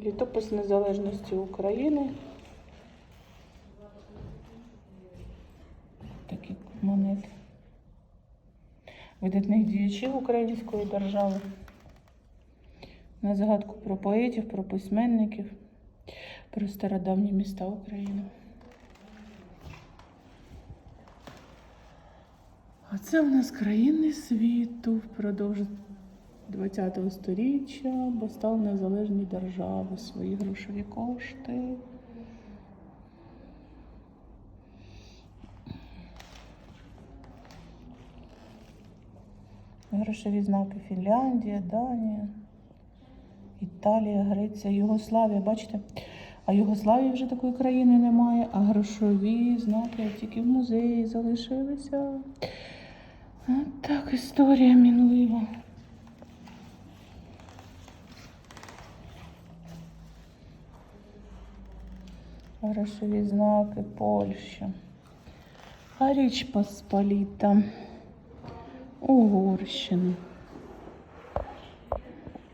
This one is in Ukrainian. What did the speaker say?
Літопис Незалежності України. Такі монети. Видатних діячів української держави. На згадку про поетів, про письменників, про стародавні міста України. А це в нас країни світу впродовж ХХ століття, бо стали незалежні держави, свої грошові кошти. Грошові знаки Фінляндія, Данія, Італія, Греція, Югославія. Бачите? А Югославії вже такої країни немає, а грошові знаки тільки в музеї залишилися. Так історія мінлива. Грошові знаки Польща. А Річ Посполіта. Угорщина.